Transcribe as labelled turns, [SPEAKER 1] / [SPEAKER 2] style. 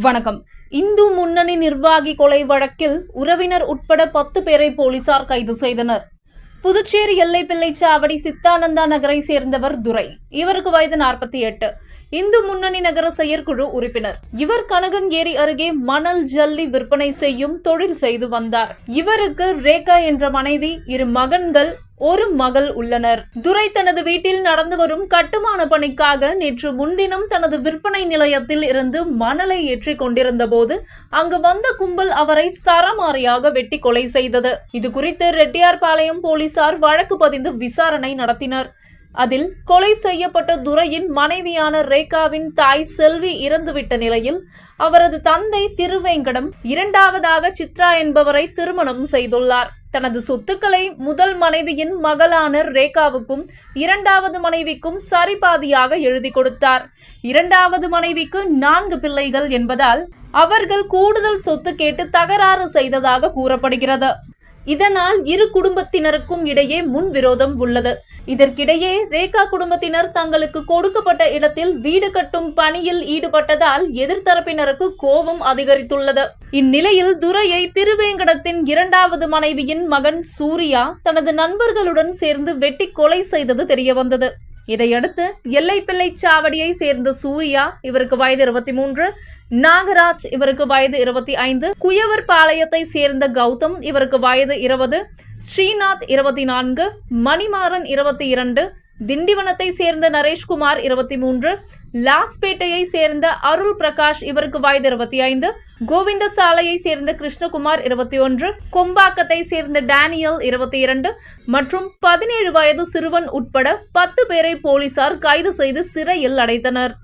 [SPEAKER 1] வணக்கம். இந்து முன்னணி நிர்வாகி கொலை வழக்கில் உறவினர் உட்பட பத்து பேரை போலீசார் கைது செய்தனர். புதுச்சேரி எல்லைப்பிள்ளை சாவடி சித்தானந்தா நகரை சேர்ந்தவர் துரை. இவருக்கு வயது நாற்பத்தி எட்டு. இந்து முன்னணி நகர செயற்குழு உறுப்பினர். இவர் கனகன் ஏரி அருகே மணல் ஜல்லி விற்பனை செய்யும் தொழில் செய்து வந்தார். இவருக்கு ரேகா என்ற மனைவி இரு மகன்கள் ஒரு மகள் உள்ளனர். துரை தனது வீட்டில் நடந்து வரும் கட்டுமான பணிக்காக நேற்று முன்தினம் தனது விற்பனை நிலையத்தில் இருந்து மணலை ஏற்றி கொண்டிருந்த போது அங்கு வந்த கும்பல் அவரை சரமாரியாக வெட்டி கொலை செய்தது. இது குறித்து ரெட்டியார்பாளையம் போலீசார் வழக்கு பதிந்து விசாரணை நடத்தினர். அதில் கொலை செய்யப்பட்ட துரையின் மனைவியான ரேகாவின் தாய் செல்வி இறந்துவிட்ட நிலையில் அவரது தந்தை திருவேங்கடம் இரண்டாவதாக சித்ரா என்பவரை திருமணம் செய்துள்ளார். தனது சொத்துக்களை முதல் மனைவியின் மகளான ரேகாவுக்கும் இரண்டாவது மனைவிக்கும் சரிபாதியாக எழுதி கொடுத்தார். இரண்டாவது மனைவிக்கு நான்கு பிள்ளைகள் என்பதால் அவர்கள் கூடுதல் சொத்து கேட்டு தகராறு செய்ததாக கூறப்படுகிறது. இதனால் இரு குடும்பத்தினருக்கும் இடையே முன்விரோதம் உள்ளது. இதற்கிடையே ரேகா குடும்பத்தினர் தங்களுக்கு கொடுக்கப்பட்ட இடத்தில் வீடு கட்டும் பணியில் ஈடுபட்டதால் எதிர்த்தரப்பினருக்கு கோபம் அதிகரித்துள்ளது. இந்நிலையில் துரையை திருவேங்கடத்தின் இரண்டாவது மனைவியின் மகன் சூர்யா தனது நண்பர்களுடன் சேர்ந்து வெட்டி கொலை செய்தது தெரியவந்தது. இதையடுத்து எல்லைப்பிள்ளை சாவடியை சேர்ந்த சூர்யா இவருக்கு வயது இருபத்தி மூன்று. நாகராஜ் இவருக்கு வயது இருபத்தி ஐந்து. குயவர் பாளையத்தை சேர்ந்த கௌதம் இவருக்கு வயது இருபது. ஸ்ரீநாத் இருபத்தி நான்கு. மணிமாறன் இருபத்தி இரண்டு. திண்டிவனத்தை சேர்ந்த நரேஷ்குமார் இருபத்தி மூன்று லாஸ்பேட்டையை சேர்ந்த அருள் பிரகாஷ் இவருக்கு வயது இருபத்தி ஐந்து கோவிந்த சாலையை சேர்ந்த கிருஷ்ணகுமார் இருபத்தி ஒன்று கொம்பாக்கத்தை சேர்ந்த டேனியல் இருபத்தி இரண்டு மற்றும் பதினேழு வயது சிறுவன் உட்பட பத்து பேரை போலீசார் கைது செய்து சிறையில் அடைத்தனர்.